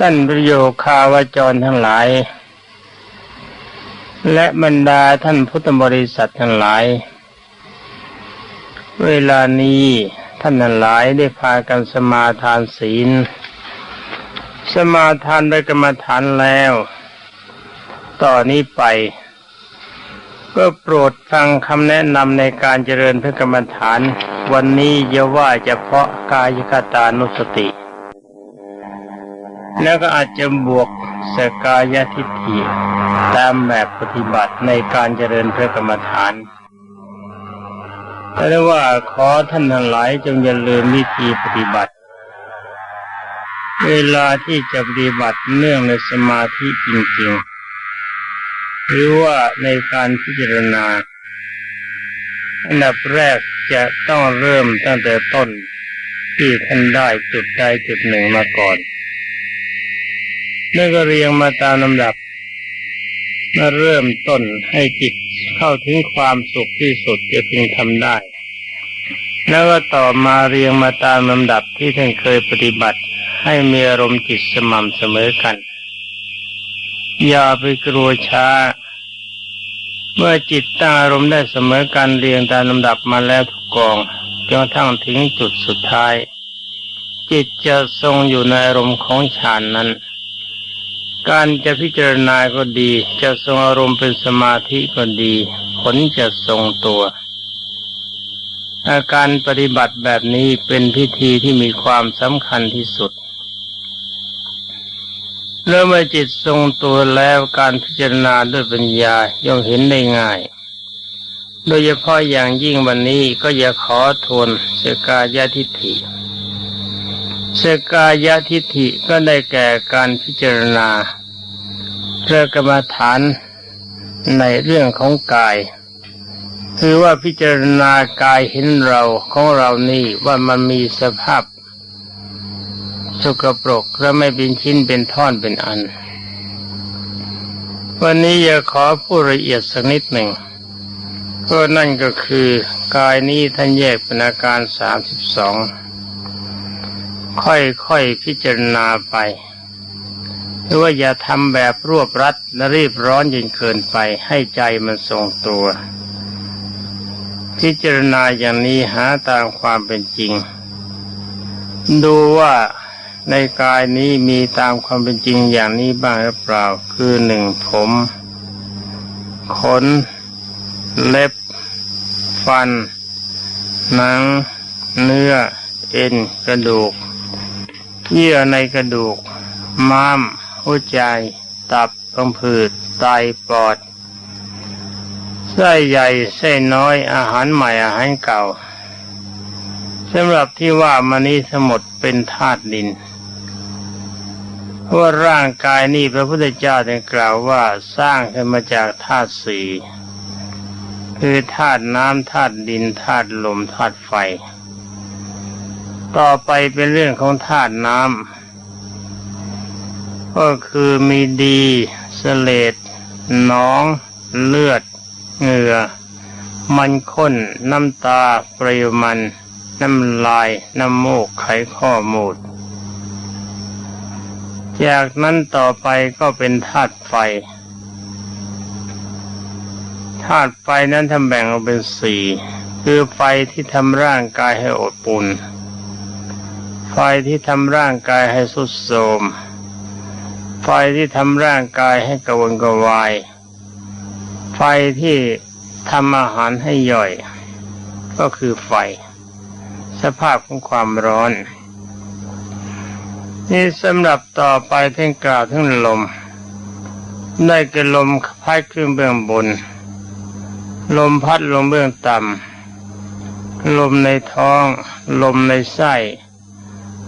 ท่านประโยคาวจรทั้งหลาย และบรรดาท่านพุทธบริษัททั้งหลาย เวลานี้ท่านทั้งหลายได้พากันสมาทานศีล สมาทานได้กรรมฐานแล้ว ต่อนนี้ไป ก็โปรดฟังคำแนะนำในการเจริญพระกรรมฐาน วันนี้อย่าว่าเฉพาะกายคตานุสติ แล้วก็อาจจะบวกสกายทิฏฐิตามแบบปฏิบัติในการเจริญพระกรรมฐานแต่ว่าขอท่านทั้งหลายจงอย่าลืมวิธีปฏิบัติ เวลาที่จะปฏิบัติเนื่องในสมาธิจริงๆ หรือว่าในการพิจารณา อันดับแรกจะต้องเริ่มตั้งแต่ต้นที่ท่านได้จุดใดจุดหนึ่งมาก่อน แล้วก็เรียงมาตามลำดับ มาเริ่มต้นให้จิตเข้าถึงความสุขที่สุดจะพึงทำได้ แล้วก็ต่อมาเรียงมาตามลำดับที่ท่านเคยปฏิบัติ ให้มีอารมณ์จิตสม่ำเสมอกัน อย่าไปกลัวช้า เมื่อจิตตั้งอารมณ์ได้เสมอกันเรียงตามลำดับมาแล้วทุกกองจนกระทั่งถึงจุดสุดท้าย จิตจะทรงอยู่ในอารมณ์ของฌานนั้น การจะพิจารณาก็ดี จะทรงอารมณ์เป็นสมาธิก็ดีผลจะทรงตัวอาการปฏิบัติแบบนี้เป็นพิธีที่มีความสำคัญที่สุดเริ่มเมื่อจิตทรงตัวแล้วการพิจารณาด้วยปัญญาย่อมเห็นได้ง่าย โดยเฉพาะอย่างยิ่งวันนี้ก็อย่าขอทวนสกายทิฏฐิ สกายทิฏฐิก็ได้แก่การพิจารณาเพื่อกรรมฐานในเรื่องของกาย คือว่าพิจารณากายเห็นเราของเรานี่ว่ามันมีสภาพสกปรกและไม่เป็นชิ้นเป็นท่อนเป็นอัน วันนี้อยากขอผู้ละเอียดสักนิดหนึ่งก็นั่นก็คือกายนี้ท่านแยกเป็นอาการสามสิบสอง ค่อยๆพิจารณาไปหรือว่าอย่าทำแบบรวบรัดและรีบร้อนจนเกินไปให้ใจมันทรงตัว พิจารณาอย่างนี้หาตามความเป็นจริง ดูว่าในกายนี้มีตามความเป็นจริงอย่างนี้บ้างหรือเปล่า คือหนึ่งผม ขน เล็บ ฟัน หนัง เนื้อ เอ็น กระดูก เยื่อในกระดูก ม้าม หัวใจ ตับพังผืด ไต ปอด ไส้ใหญ่ไส้น้อย อาหารใหม่อาหารเก่าสำหรับที่ว่ามานี้สมดเป็นธาตุดินเพราะร่างกายนี้พระพุทธเจ้าได้กล่าวว่าสร้างขึ้นมาจากธาตุสี่คือธาตุน้ำธาตุดินธาตุลมธาตุไฟ ต่อไปเป็นเรื่องของธาตุน้ำก็คือมีดีเสเลดหนอง เลือด เหงื่อ มันข้น น้ำตาเปรียมัน น้ำลาย น้ำมูกไขข้อมูด จากนั้นต่อไปก็เป็นธาตุไฟธาตุไฟนั้นทำแบ่งออกเป็นสี่คือไฟที่ทำร่างกายให้อบอุ่น ไฟที่ทำร่างกายให้สุดโทมไฟที่ทำร่างกายให้กระวนกระวาย ไฟที่ทำอาหารให้ย่อย ก็คือไฟ สภาพของความร้อน นี่สำหรับต่อไปท่านกล่าวทั้งลม ได้แก่ลมพัดขึ้นเบื้องบน ลมพัดลงเบื้องต่ำลมในท้อง ลมในไส้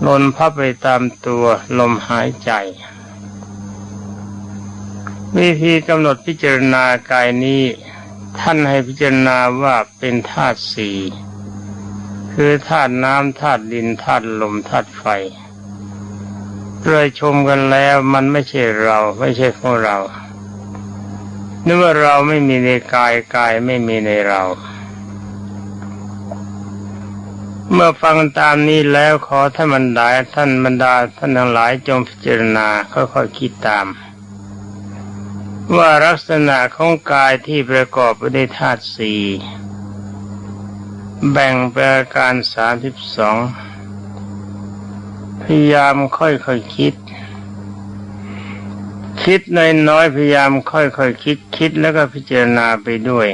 ลมพัดไปตามตัวลมหายใจ วิธีกำหนดพิจารณากายนี้ ท่านให้พิจารณาว่าเป็นธาตุสี่คือธาตุน้ำธาตุดินธาตุลมธาตุไฟเลยชมกันแล้วมันไม่ใช่เราไม่ใช่ของเรานึกว่าเราไม่มีในกายกายไม่มีในเรา เมื่อฟังตามนี้แล้วขอท่านบรรดาท่านบรรดาท่านทั้งหลายจงพิจารณาค่อยๆคิดตาม ว่าลักษณะของกายที่ประกอบไปด้วยธาตุสี่แบ่งเป็นอาการสามสิบสองพยายามค่อยๆคคิด คิดน้อยๆพยายามค่อยๆคคิดคิดแล้วก็พิจารณาไปด้วย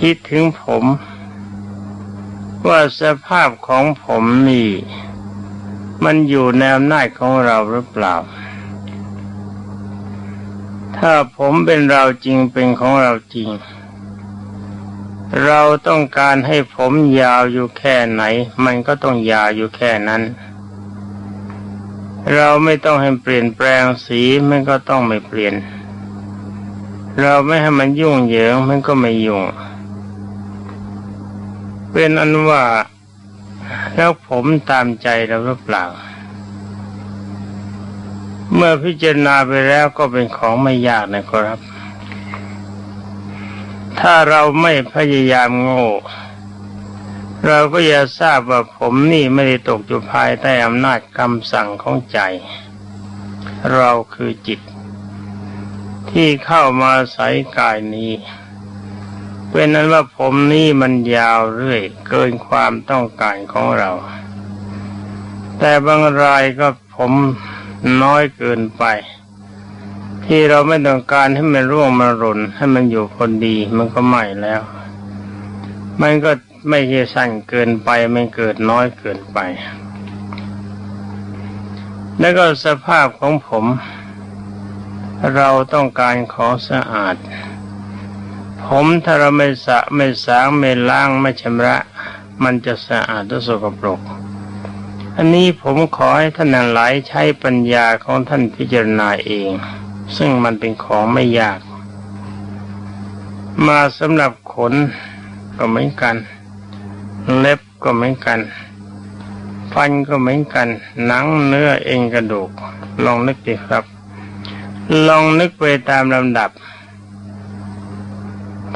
คิดถึงผม ว่าสภาพของผมนี่ มันอยู่ในอำนาจของเราหรือเปล่า ถ้าผมเป็นเราจริงเป็นของเราจริง เราต้องการให้ผมยาวอยู่แค่ไหน มันก็ต้องยาวอยู่แค่นั้น เราไม่ต้องให้เปลี่ยนแปลงสีมันก็ต้องไม่เปลี่ยน เราไม่ให้มันยุ่งเหยิงมันก็ไม่ยุ่ง เป็นอันว่าแล้วผมตามใจเราหรือเปล่า เมื่อพิจารณาไปแล้วก็เป็นของไม่ยากนะครับ ถ้าเราไม่พยายามโง่ เราก็จะทราบว่าผมนี่ไม่ได้ตกอยู่ภายใต้อำนาจคำสั่งของใจ เราคือจิต ที่เข้ามาใส่กายนี้ เป็นนั้นว่าผมนี่มันยาวเรื่อย เกินความต้องการของเรา แต่บางรายก็ผมน้อยเกินไป ที่เราไม่ต้องการให้มันร่วงมาหล่นให้มันอยู่คนดี มันก็ไม่แล้ว มันก็ไม่ใช่สั้นเกินไปไม่เกิดน้อยเกินไป แล้วก็สภาพของผม เราต้องการของสะอาด ผมถ้าเราไม่สะไม่สางไม่ล้างไม่ชำระ มันจะสะอาดและสกปรก อันนี้ผมขอให้ท่านหลายใช้ปัญญาของท่านพิจารณาเอง ซึ่งมันเป็นของไม่ยาก มาสำหรับขนก็เหมือนกัน เล็บก็เหมือนกัน ฟันก็เหมือนกัน หนังเนื้อเองกระดูก ลองนึกดิครับ ลองนึกไปตามลำดับ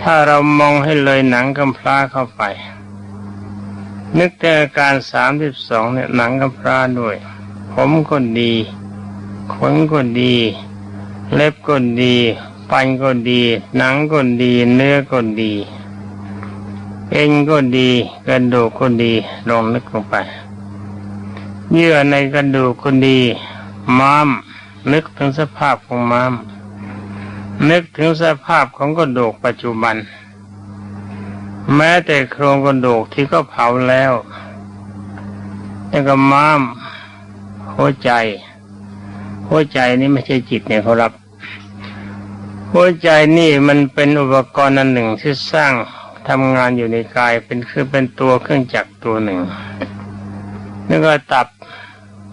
ถ้าเรามองให้เลยหนังกำพร้าเข้าไป นึกแต่อาการสามสิบสองเนี่ยหนังกำพร้าด้วย ผมก็ดีขนก็ดี เล็บก็ดีฟันก็ดี หนังก็ดี เนื้อก็ดี เอ็นก็ดีกระดูกก็ดีลองนึกลงไปเยื่อในกระดูกก็ดี ม้ามนึกถึงสภาพของม้าม นึกถึงสภาพของกระดูกปัจจุบัน แม้แต่โครงกระดูกที่ก็เผาแล้วแล้วก็ม้ามหัวใจ หัวใจนี่ไม่ใช่จิตเนี่ยเขารับ หัวใจนี่มันเป็นอุปกรณ์อันหนึ่งที่สร้างทำงานอยู่ในกายเป็นคือเป็นตัวเครื่องจักรตัวหนึ่งแล้วก็ตับ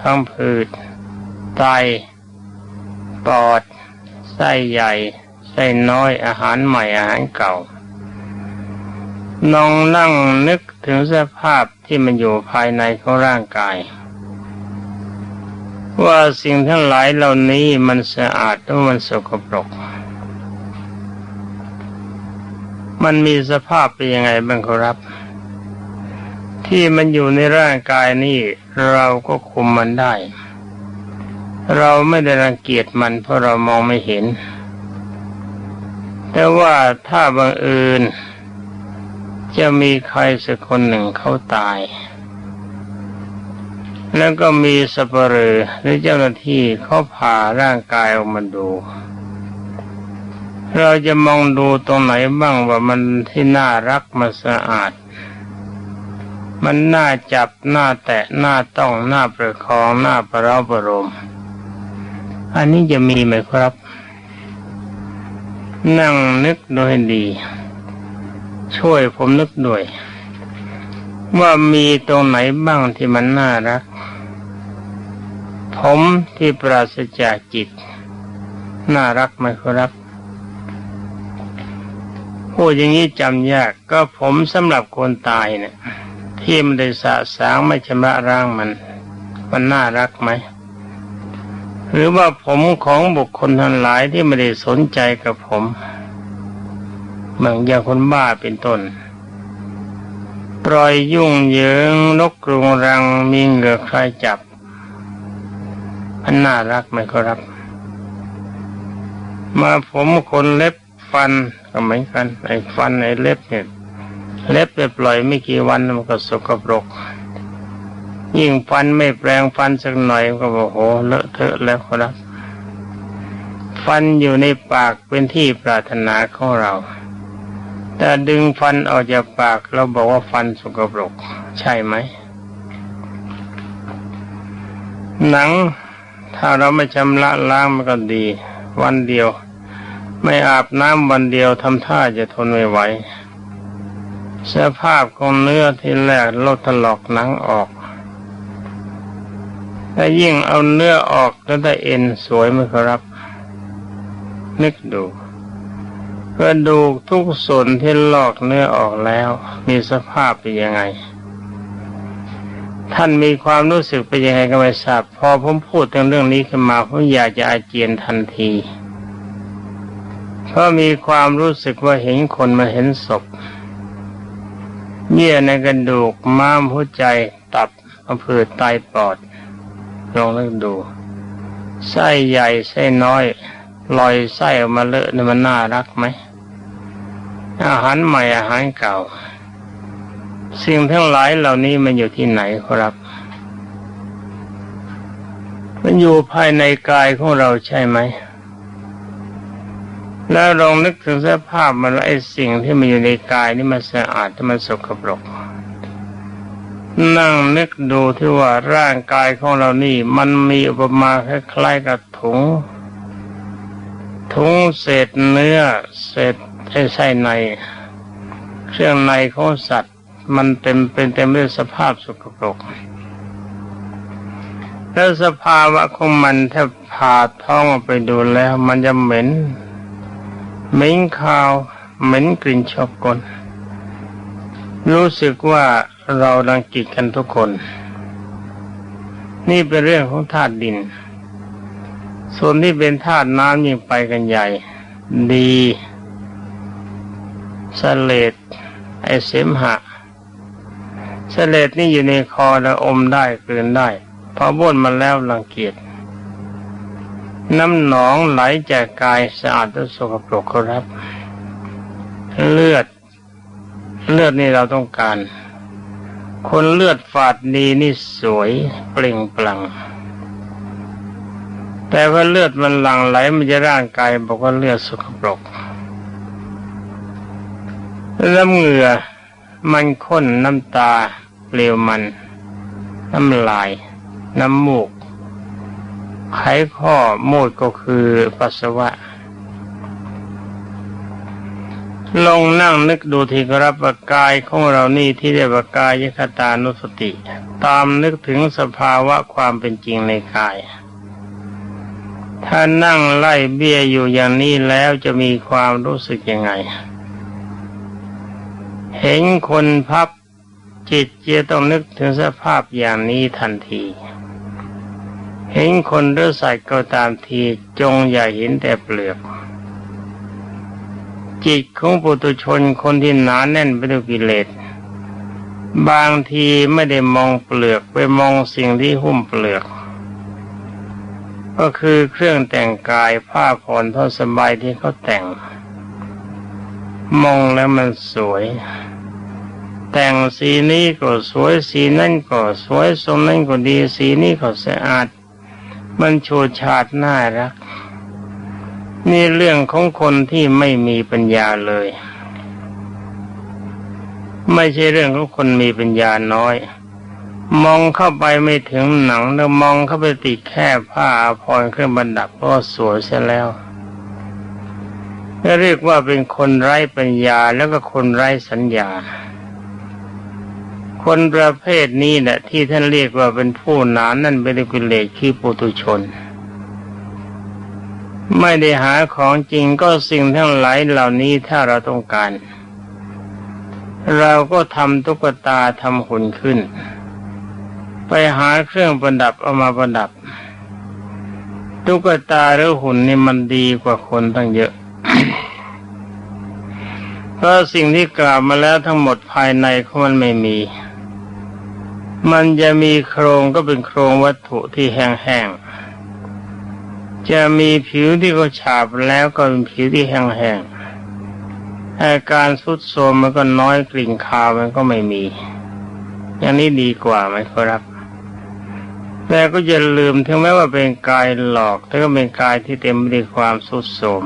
พังผืดไตปอด ไส้ใหญ่ไส้น้อยอาหารใหม่อาหารเก่าน้องนั่งนึกถึงสภาพที่มันอยู่ภายในของร่างกาย ว่าสิ่งทั้งหลายเหล่านี้มันสะอาดหรือมันสกปรก มันมีสภาพเป็นยังไงบ้างครับ ที่มันอยู่ในร่างกายนี่เราก็คุมมันได้ เราไม่ได้รังเกียจมันเพราะเรามองไม่เห็น แต่ว่าถ้าบังเอิญจะมีใครสักคนหนึ่งเขาตาย แล้วก็มีสเปรหรือเจ้าหน้าที่เขาผ่าร่างกายออกมาดู เราจะมองดูตรงไหนบ้างว่ามันที่น่ารักมันสะอาด มันน่าจับน่าแตะน่าต้องน่าประคองน่าประเราประโลม อันนี้จะมีไหมครับ นั่งนึกโดยดี ช่วยผมนึกด้วย ว่ามีตรงไหนบ้างที่มันน่ารัก ผมที่ปราศจากจิต น่ารักไหมครับพูดอย่างนี้จำยากก็ผมสำหรับคนตายเนี่ยที่มันได้สะสางไม่ชำระร่างมัน มันน่ารักไหม หรือว่าผมของบุคคลทั้งหลายที่ไม่ได้สนใจกับผมเหมือนอย่างคนบ้าเป็นต้น ปล่อยยุ่งเหยิงนกกรุงรังมีเหงือกใครจับมันน่ารักไหมครับ มาผมคนเล็บฟันก็เหมือนกันไอ้ฟันไอ้เล็บเนี่ยเล็บไปปล่อยไม่กี่วันมันก็สกปรก ยิ่งฟันไม่แปลงฟันสักหน่อยก็บอกโหเลอะเทอะแล้วครับฟันอยู่ในปากเป็นที่ปรารถนาของเรา แต่ดึงฟันออกจากปากเราบอกว่าฟันสกปรก ใช่ไหม หนังถ้าเราไม่ชำระล้างมันก็ดี วันเดียว ไม่อาบน้ำวันเดียวทำท่าจะทนไม่ไหวสภาพของเนื้อที่แรกลดถลอกหนังออก ถ้ายิ่งเอาเนื้อออกแล้วได้เอ็นสวยไหมครับ นึกดูกระดูกทุกส่วนที่ลอกเนื้อออกแล้ว มีสภาพเป็นยังไง ท่านมีความรู้สึกเป็นยังไงก็ไม่ทราบพอผมพูดถึงเรื่องนี้ขึ้นมาผมอยากจะอาเจียนทันทีเพราะมีความรู้สึกว่าเห็นคนมาเห็นศพเยื่อในกระดูกม้ามหัวใจตับอำเภอไตปอด ลองนึกดู ไส้ใหญ่ไส้น้อยลอยไส้ออกมาเลอะนี่มันน่ารักไหม อาหารใหม่อาหารเก่า สิ่งทั้งหลายเหล่านี้มันอยู่ที่ไหนครับ มันอยู่ภายในกายของเราใช่ไหม แล้วลองนึกถึงสภาพมันไอ้สิ่งที่มันอยู่ในกายนี่มันสะอาดที่มันสกปรก นั่งนึกดูที่ว่าร่างกายของเรานี่ มันมีอุปมาคล้ายๆกับถุง ถุงเศษเนื้อเศษไส้ใน เครื่องในของสัตว์ มันเต็มเป็นเต็มด้วยสภาพสกปรกแล้วสภาวะของมันถ้าผ่าท้องออกไปดูแล้ว มันจะเหม็นเหม็นคาวเหม็นกลิ่นชอบกล รู้สึกว่าเราดังกิจกันทุกคน นี่เป็นเรื่องของธาตุดิน ส่วนที่เป็นธาตุน้ำยิ่งไปกันใหญ่ ดีสเลดไอเสมหะสเลดนี่อยู่ในคอแล้วอมได้กลืนได้ พอบ้วนมาแล้วรังเกียจน้ำหนองไหลจากกายสะอาดและสกปรกครับ เลือด เลือดนี่เราต้องการ คนเลือดฝาดดีนี่สวยเปล่งปลั่งแต่ว่าเลือดมันหลั่งไหลมันจะร่างกายบอกว่าเลือดสกปรกน้ำเหงื่อมันข้นน้ำตาเปลวมัน น้ำลาย น้ำมูก ไขข้อมูดก็คือปัสสาวะ ลองนั่งนึกดูทีครับว่ากายของเรานี่ที่เรียกว่ากายยคตานุสติ ตามนึกถึงสภาวะความเป็นจริงในกาย ถ้านั่งไล่เบี้ยอยู่อย่างนี้แล้วจะมีความรู้สึกยังไง เห็นคนพับจิตจะต้องนึกถึงสภาพอย่างนี้ทันที เห็นคนหรือสัตว์ก็ตามทีจงอย่าเห็นแต่เปลือก จิตของปุถุชนคนที่หนาแน่นไปด้วยกิเลส บางทีไม่ได้มองเปลือกไปมองสิ่งที่หุ้มเปลือก ก็คือเครื่องแต่งกายผ้าผ่อนท่อสบายที่เขาแต่ง มองแล้วมันสวย แต่งสีนี้ก็สวยสีนั่นก็สวยทรงนั้นก็ดีสีนี้ก็สะอาด มันโชดชาดน่ารัก นี่เรื่องของคนที่ไม่มีปัญญาเลย ไม่ใช่เรื่องของคนมีปัญญาน้อย มองเข้าไปไม่ถึงหนังแล้วมองเข้าไปติดแค่ผ้าอภรเครื่องประดับก็สวยเสียแล้วเรียกว่าเป็นคนไร้ปัญญาแล้วก็คนไร้สัญญา คนประเภทนี้แหละที่ท่านเรียกว่าเป็นผู้หนานนั่นเป็นกิเลสขี้ปุตุชน ไม่ได้หาของจริงก็สิ่งทั้งหลายเหล่านี้ถ้าเราต้องการ เราก็ทำตุ๊กตาทำหุ่นขึ้น ไปหาเครื่องประดับเอามาประดับ ตุ๊กตาหรือหุ่นนี่มันดีกว่าคนตั้งเยอะเพราะสิ่งที่กล่าวมาแล้วทั้งหมดภายในของมันไม่มี มันจะมีโครงก็เป็นโครงวัตถุที่แห้งๆ จะมีผิวที่เขาฉาบแล้วก็เป็นผิวที่แห้งๆอาการสุดโทมมันก็น้อยกลิ่นคาวมันก็ไม่มี อย่างนี้ดีกว่าไหมครับ แต่ก็อย่าลืมถึงแม้ว่าเป็นกายหลอกแต่ก็เป็นกายที่เต็มไปด้วยความสุดโทม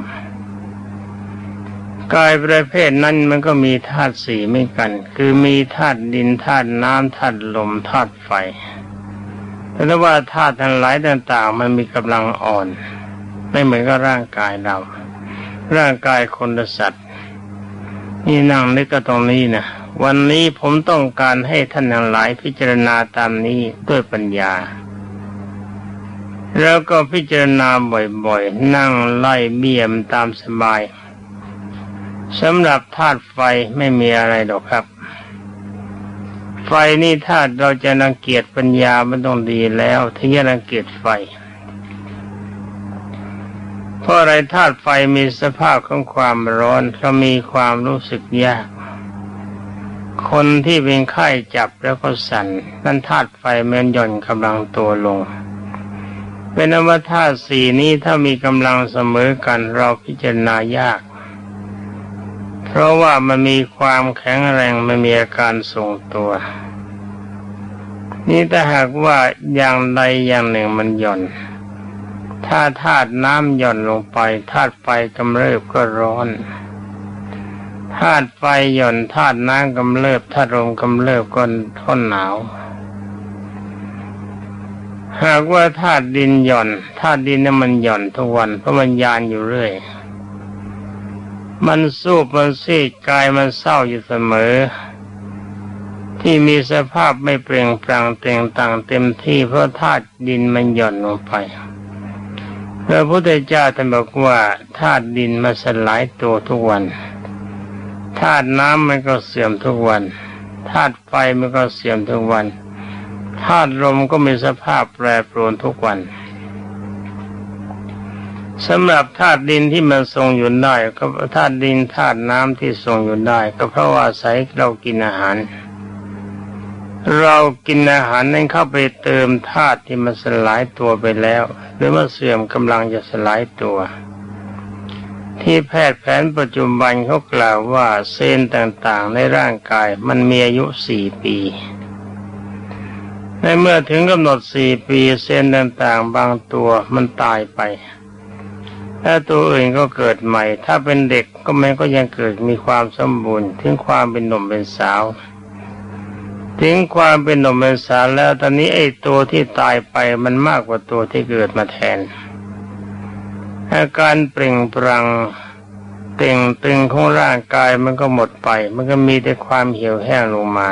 กายประเภทนั้นมันก็มีธาตุสี่ไม่กัน คือมีธาตุดินธาตุน้ำธาตุลมธาตุไฟแต่ว่าธาตุทั้งหลายต่าง ๆ มันมีกำลังอ่อน ไม่เหมือนกับร่างกายเรา ร่างกายคนละสัตว์ นี่นั่งนึกก็ตรงนี้นะวันนี้ผมต้องการให้ท่านทั้งหลายพิจารณาตามนี้ด้วยปัญญา แล้วก็พิจารณาบ่อยๆ นั่งไล่เบี่ยมตามสบายสำหรับธาตุไฟไม่มีอะไรหรอกครับ ไฟนี่ธาตุเราจะรังเกียจปัญญามันต้องดีแล้ว ถึงจะรังเกียจไฟ เพราะอะไรธาตุไฟมีสภาพของความร้อนก็มีความรู้สึกยาก คนที่เป็นไข้จับแล้วก็สั่นนั่นธาตุไฟมันหย่อนกำลังตัวลง เป็นอวธาตุสีนี้ถ้ามีกำลังเสมอกันเราพิจารณายาก เพราะว่ามันมีความแข็งแรงมันมีอาการทรงตัว นี่ถ้าหากว่าอย่างใดอย่างหนึ่งมันหย่อน ถ้าธาตุน้ำหย่อนลงไปธาตุไฟกำเริบก็ร้อนธาตุไฟหย่อนธาตุน้ำกำเริบธาตุลมกำเริบก็ทนหนาว หากว่าธาตุดินหย่อนธาตุดินนั้นมันหย่อนทุกวันเพราะมันยานอยู่เรื่อย มันสู้มันซีดกายมันเศร้าอยู่เสมอ ที่มีสภาพไม่เปล่งปลั่งเต่งต่างเต็มที่เพราะธาตุดินมันหย่อนลงไป พระพุทธเจ้าท่านบอกว่าธาตุดินมันสลายตัวทุกวันธาตุน้ำมันก็เสื่อมทุกวันธาตุไฟมันก็เสื่อมทุกวันธาตุลมก็มีสภาพแปรปรวนทุกวันสำหรับธาตุดินที่มันทรงอยู่ได้ก็ธาตุดินธาตุน้ำที่ทรงอยู่ได้ ก็เพราะว่าใส่เรากินอาหาร เรากินอาหารนั้นเข้าไปเติมธาตุที่มันสลายตัวไปแล้ว หรือว่าเสื่อมกำลังจะสลายตัว ที่แพทย์แผนปัจจุบันเขากล่าวว่าเซลล์ต่างๆ ในร่างกายมันมีอายุสี่ปีในเมื่อถึงกำหนดสี่ปีเซลล์ต่างๆ บางตัวมันตายไปถ้าตัวอื่นก็เกิดใหม่ ถ้าเป็นเด็กก็มันก็ยังเกิดมีความสมบูรณ์ ถึงความเป็นหนุ่มเป็นสาว ถึงความเป็นหนุ่มเป็นสาวแล้วตอนนี้ไอ้ตัวที่ตายไปมันมากกว่าตัวที่เกิดมาแทน อาการเปล่งปรังเต่งตึงของร่างกายมันก็หมดไป มันก็มีแต่ความเหี่ยวแห้งลงมา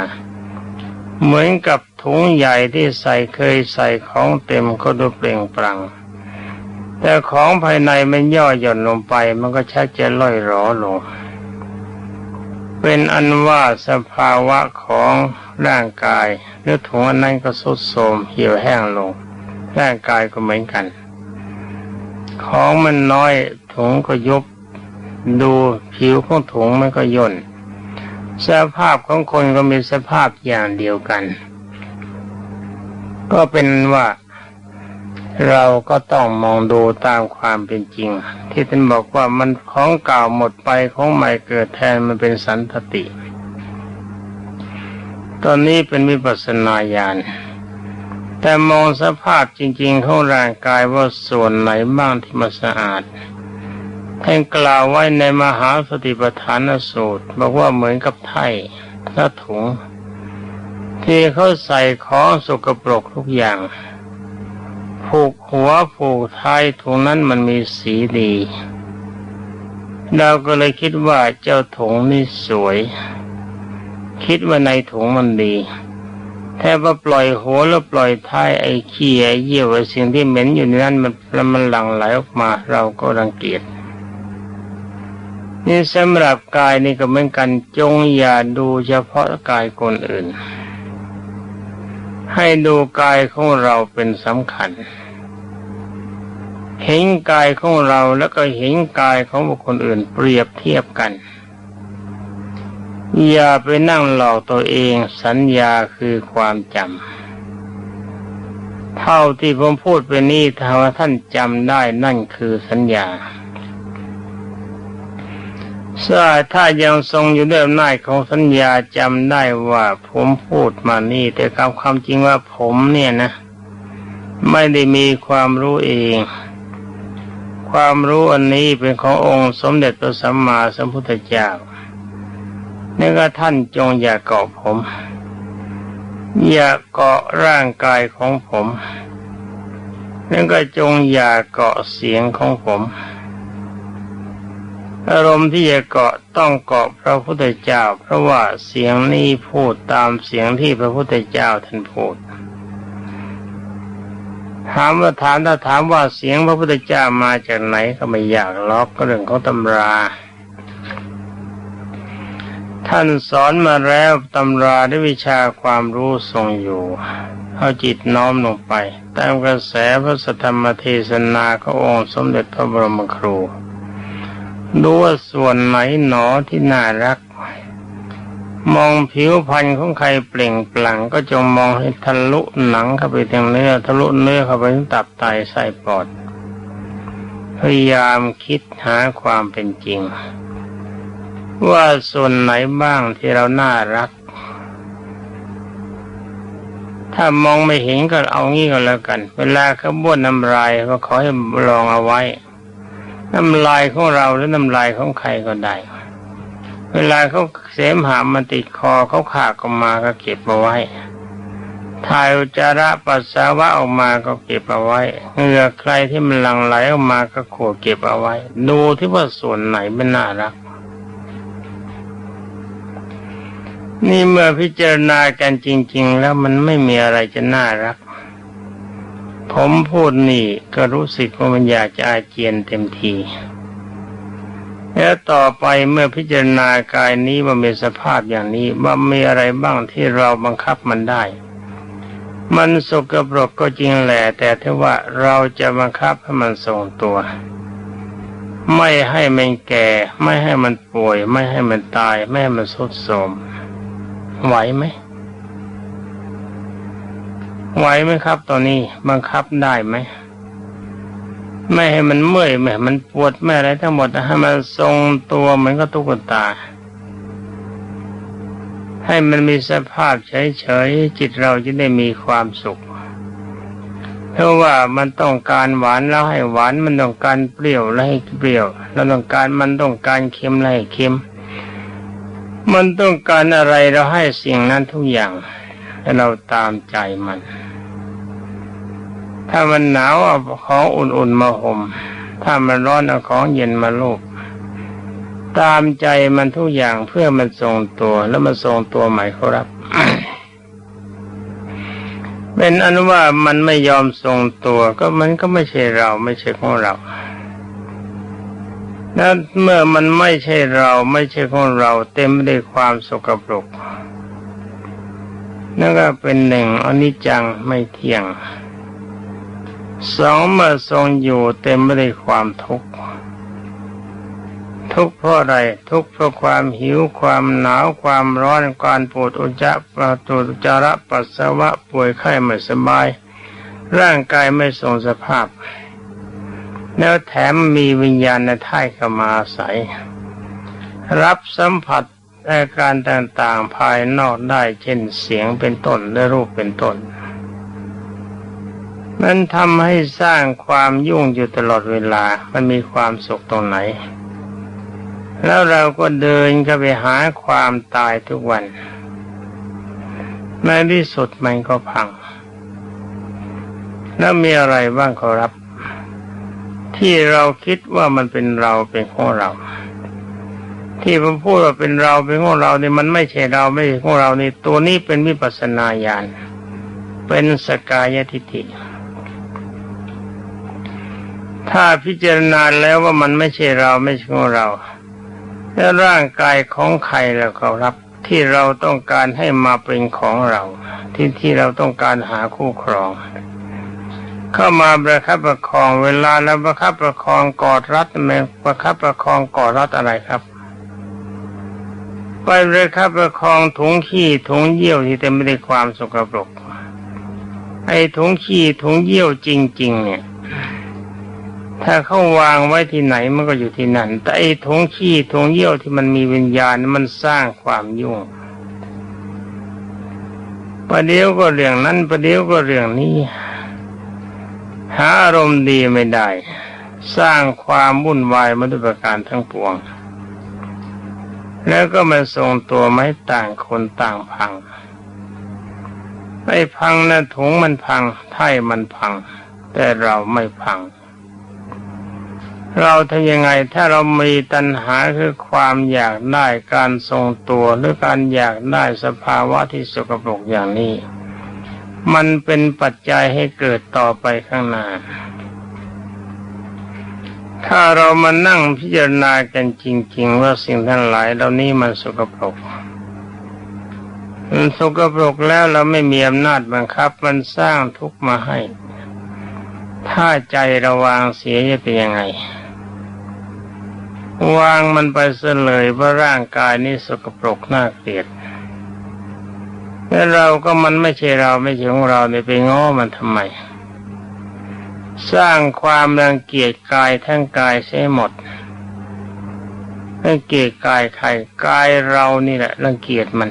เหมือนกับถุงใหญ่ที่ใส่เคยใส่ของเต็มก็ดูเปล่งปรัง แต่ของภายในมันย่อหย่อนลงไป มันก็ชักจะล่อยหรอลง เป็นอันว่าสภาวะของ ร่างกายหรือถุงอันนั้นก็สุดโทมเหี่ยวแห้งลง ร่างกายก็เหมือนกัน ของมันน้อยถุงก็ยุบ ดูผิวของถุงมันก็ย่นสภาพของคนก็มีสภาพอย่างเดียวกัน ก็เป็นว่าเราก็ต้องมองดูตามความเป็นจริง ที่ท่านบอกว่ามันของเก่าหมดไปของใหม่เกิดแทนมันเป็นสันตติ ตอนนี้เป็นวิปัสสนาญาณแต่มองสภาพจริงๆของร่างกายว่าส่วนไหนบ้างที่มันสะอาดท่านกล่าวไว้ในมหาสติปัฏฐานสูตร บอกว่าเหมือนกับไถ่และถุง ที่เขาใส่ของสกปรกทุกอย่าง ผูกหัวผูกท้ายถุงนั้นมันมีสีดี เราก็เลยคิดว่าเจ้าถุงนี่สวย คิดว่าในถุงมันดีแทบว่าปล่อยหัวแล้วปล่อยท้ายไอ้ขี้ไอ้เยี่ยวไอ้สิ่งที่เหม็นอยู่ในนั้นมันมันหลั่งไหลออกมา เราก็รังเกียจนี่สำหรับกายนี่ก็เหมือนกันจงอย่าดูเฉพาะกายคนอื่น ให้ดูกายของเราเป็นสำคัญ เห็นกายของเราแล้วก็เห็นกายของบุคคลอื่นเปรียบเทียบกัน อย่าไปนั่งหลอกตัวเองสัญญาคือความจำเท่าที่ผมพูดไปนี้ถ้าว่าท่านจำได้นั่นคือสัญญาถ้ายังทรงอยู่ด้วยอำนาจของสัญญาจำได้ว่าผมพูดมานี่ แต่คำความจริงว่าผมเนี่ยนะ ไม่ได้มีความรู้เอง ความรู้อันนี้เป็นขององค์สมเด็จพระสัมมาสัมพุทธเจ้า นี่ก็ท่านจงอย่าเกาะผม อย่าเกาะร่างกายของผมนี่ก็จงอย่าเกาะเสียงของผม อารมณ์ที่จะเกาะต้องเกาะพระพุทธเจ้า เพราะว่าเสียงนี้พูดตามเสียงที่พระพุทธเจ้าท่านพูด ถามว่าถามถ้าถามว่าเสียงพระพุทธเจ้ามาจากไหนก็ไม่อยากล็อกก็เรื่องของตำรา ท่านสอนมาแล้วตำราด้วยวิชาความรู้ทรงอยู่เอาจิตน้อมลงไป ตามกระแสพระสธรรมเทศนาขององค์สมเด็จพระบรมครู ดูว่าส่วนไหนหนอที่น่ารัก มองผิวพรรณของใครเปล่งปลั่งก็จงมองให้ทะลุหนังเข้าไปทางเนื้อทะลุเนื้อเข้าไปถึงตับไตไส้ปอด พยายามคิดหาความเป็นจริง ว่าส่วนไหนบ้างที่เราน่ารัก ถ้ามองไม่เห็นก็เอางี้ก็แล้วกัน เวลาเขาบ้วนน้ำลายก็ขอให้ลองเอาไว้ น้ำลายของเราหรือน้ำลายของใครก็ได้ เวลาเขาเสมหามันติดคอเขาขากออกมาก็เก็บเอาไว้ถ่ายอุจจาระปัสสาวะออกมาก็เก็บเอาไว้ เหงื่อใครที่มันหลั่งไหลออกมาก็ขวดเก็บเอาไว้ ดูที่ว่าส่วนไหนมันน่ารัก นี่เมื่อพิจารณากันจริง ๆ แล้วมันไม่มีอะไรจะน่ารัก ผมพูดนี่ก็รู้สึกว่ามันอยากจะอาเจียนเต็มที แล้วต่อไปเมื่อพิจารณากายนี้ว่ามีสภาพอย่างนี้ว่ามีอะไรบ้างที่เราบังคับมันได้ มันสกปรกก็จริงแหละแต่ถ้าว่าเราจะบังคับให้มันทรงตัว ไม่ให้มันแก่ ไม่ให้มันป่วย ไม่ให้มันตาย ไม่ให้มันทรุดโทรม ไหวไหมไหวไหมครับตอนนี้บังคับได้ไหมไม่ให้มันเมื่อยไม่มันปวดไม่อะไรทั้งหมดให้มันทรงตัวเหมือนกับตุ๊กตา ให้มันมีสภาพเฉยๆจิตเราจะได้มีความสุข เพราะว่ามันต้องการหวานแล้วให้หวานมันต้องการเปรี้ยวแล้วให้เปรี้ยว แล้วต้องการมันต้องการเค็มแล้วให้เค็มม มันต้องการอะไรเราให้สิ่งนั้นทุกอย่างให้เราตามใจมัน ถ้ามันหนาวเอาของอุ่นๆมาหม่ม ถ้ามันร้อนเอาของเย็นมาลูบตามใจมันทุกอย่างเพื่อมันทรงตัวแล้วมันทรงตัวใหม่ครับ เป็นอนุว่ามันไม่ยอมทรงตัว ก็มันก็ไม่ใช่เราไม่ใช่ของเรา นั้นเมื่อมันไม่ใช่เราไม่ใช่ของเรา เต็มไปด้วยความสกปรกนั่นก็เป็นหนึ่งอนิจจังไม่เที่ยงสองเมื่อทรงอยู่เต็มไปด้วยความทุกข์ทุกข์เพราะอะไรทุกข์เพราะความหิวความหนาวความร้อนการปวดอุจจาระปวดอุจจาระปัสสาวะป่วยไข้ไม่สบาย ร่างกายไม่ทรงสภาพ แล้วแถมมีวิญญาณในท่ายเข้ามาอาศัย รับสัมผัสอาการต่างๆภายนอกได้เช่นเสียงเป็นต้นและรูปเป็นต้นมันทำให้สร้างความยุ่งอยู่ตลอดเวลา มันมีความสุขตรงไหน แล้วเราก็เดินก็ไปหาความตายทุกวัน ในที่สุดมันก็พัง แล้วมีอะไรบ้างขอรับ ที่เราคิดว่ามันเป็นเราเป็นของเรา ที่ผมพูดว่าเป็นเราเป็นของเราเนี่ยมันไม่ใช่เราไม่ใช่ของเรานี่ตัวนี้เป็นวิปัสนาญาณเป็นสกายทิฏฐิถ้าพิจารณาแล้วว่ามันไม่ใช่เราไม่ใช่ของเราแล้วร่างกายของใครแล้วเขารับที่เราต้องการให้มาเป็นของเรา ที่ที่เราต้องการหาคู่ครอง เข้ามาประคับประคองเวลาแล้วประคับประคองกอดรัดแมันประคับประคองกอดรัดอะไรครับ ไปเลยครับประคองถุงขี้ถุงเยี่ยวที่เต็มไปด้วยความสกปรกไอ้ถุงขี้ถุงเยี่ยวจริง ๆ เนี่ย ถ้าเขาวางไว้ที่ไหนมันก็อยู่ที่นั่น แต่ไอ้ถุงขี้ถุงเยี่ยวที่มันมีวิญญาณมันสร้างความยุ่งประเดี๋ยวก็เรื่องนั้นประเดี๋ยวก็เรื่องนี้ หาอารมณ์ดีไม่ได้ สร้างความวุ่นวายมาด้วยประการทั้งปวง แล้วก็มาทรงตัวไม่ต่างคนต่างพังไอ้พังนะถุงมันพังไถ่มันพัง แต่เราไม่พัง เราทำยังไงถ้าเรามีตัณหาคือความอยากได้การทรงตัวหรือการอยากได้สภาวะที่สกปรกอย่างนี้ มันเป็นปัจจัยให้เกิดต่อไปข้างหน้า ถ้าเรามานั่งพิจารณากันจริง ๆ ว่าสิ่งทั้งหลายเหล่านี้มันสกปรกมันสกปรกแล้วเราไม่มีอำนาจบังคับ มันสร้างทุกข์มาให้ ถ้าใจระวางเสียจะเป็นยังไง วางมันไปเสเลยว่าร่างกายนี้สกปรกน่าเกลียด แล้วเราก็มันไม่ใช่เราไม่ใช่ของเราเนี่ยไปง้อมันทำไม สร้างความรังเกียจกายทั้งกายเสียหมดรังเกียจกายใครกายเรานี่แหละรังเกียจมัน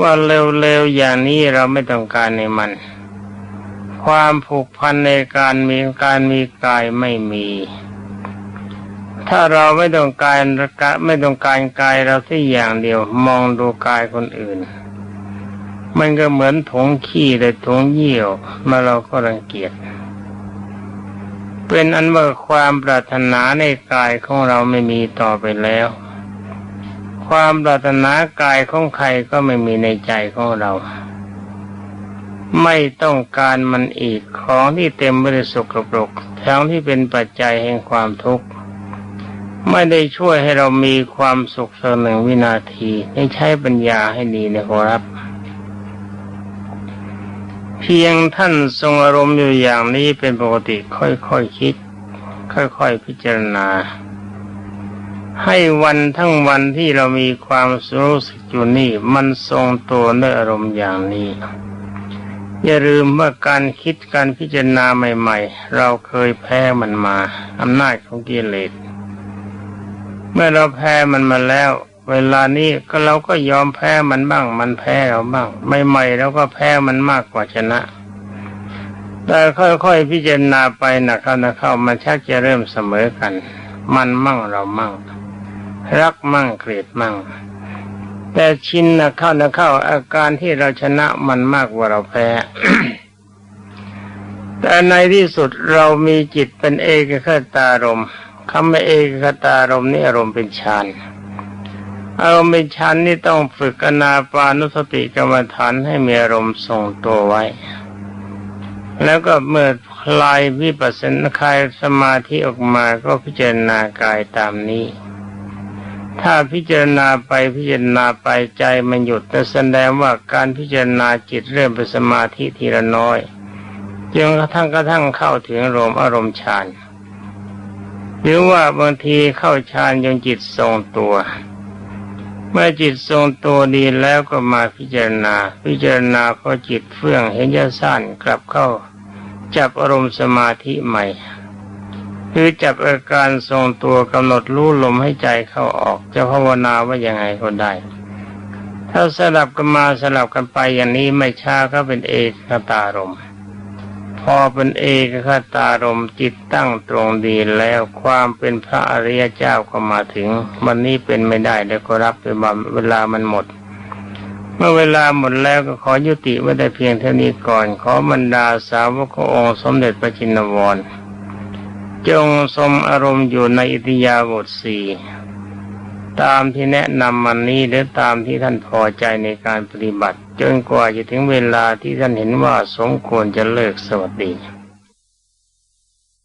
ว่าเร็วๆอย่างนี้เราไม่ต้องการในมัน ความผูกพันในการมีการมีกายไม่มี ถ้าเราไม่ต้องการไม่ต้องการกายเราที่อย่างเดียว มองดูกายคนอื่น มันก็เหมือนถงขี้แต่ถงเยี่ยว มาเราก็รังเกียจเป็นอันว่าความปรารถนาในกายของเราไม่มีต่อไปแล้ว ความปรารถนากายของใครก็ไม่มีในใจของเรา ไม่ต้องการมันอีกของที่เต็มไปด้วยสกปรกทั้งที่เป็นปัจจัยแห่งความทุกข์ ไม่ได้ช่วยให้เรามีความสุขสักหนึ่งวินาทีให้ใช้ปัญญาให้ดีนะครับ เพียงท่านทรงอารมณ์อยู่อย่างนี้เป็นปกติค่อยๆคคิด ค่อยๆพิจารณา ให้วันทั้งวันที่เรามีความรู้สึกอยู่นี่มันทรงตัวด้วยอารมณ์อย่างนี้อย่าลืมว่าการคิดการพิจารณาใหม่ ๆ เราเคยแพ้มันมาอำนาจของกิเลส เมื่อเราแพ้มันมาแล้ว เวลานี้ก็เราก็ยอมแพ้มันบ้าง มันแพ้เราบ้าง ใหม่ๆเราก็แพ้มันมากกว่าชนะ แต่ค่อยๆพิจารณาไปนะเข้านะเข้ามันชักจะเริ่มเสมอกัน มันมั่งเรามั่ง รักมั่งเกลียดมั่ง แต่ชินนะเข้านะเข้า อาการที่เราชนะมันมากกว่าเราแพ้แต่ในที่สุดเรามีจิตเป็นเอกคตารมณ์ คำว่าเอกคตารมณ์นี่อารมณ์เป็นฌานอารมณ์เป็นฌานนี่ต้องฝึกอนาปานุสติกรรมฐานให้มีอารมณ์ทรงตัวไว้ แล้วก็เมื่อคลายวิปัสสนาคลายสมาธิออกมาก็พิจารณากายตามนี้ ถ้าพิจารณาไปพิจารณาไปใจมันหยุดนั่แสดงว่าการพิจารณาจิตเริ่มเป็นสมาธิทีละน้อยจนกระทั่งกระทั่งเข้าถึงอารมณ์อารมณ์ฌาน หรือว่าบางทีเข้าฌานจนจิตทรงตัว เมื่อจิตทรงตัวดีแล้วก็มาพิจารณา พิจารณาพอจิตเฟื่องเห็นจะสั้นกลับเข้า จับอารมณ์สมาธิใหม่คือจับอาการทรงตัวกำหนดรู้ลมให้ใจเข้าออก จะภาวนาว่ายังไงก็ได้ ถ้าสลับกันมาสลับกันไปอย่างนี้ไม่ช้าก็เป็นเอกตารมณ์ พอเป็นเอกคตารมจิตตั้งตรงดีแล้วความเป็นพระอริยเจ้าก็มาถึง วันนี้เป็นไม่ได้แล้วก็รับไปเวลามันหมด เมื่อเวลาหมดแล้วก็ขอยุติไว้แต่เพียงเท่านี้ก่อน ขอบรรดาสาวกององค์สมเด็จพระจินวร จงสมอารมณ์อยู่ในอิทยาบทสี่ตามที่แนะนำมันนี้หรือตามที่ท่านพอใจในการปฏิบัติ จนกว่าจะถึงเวลาที่ท่านเห็นว่าสมควรจะเลิกสวัสดี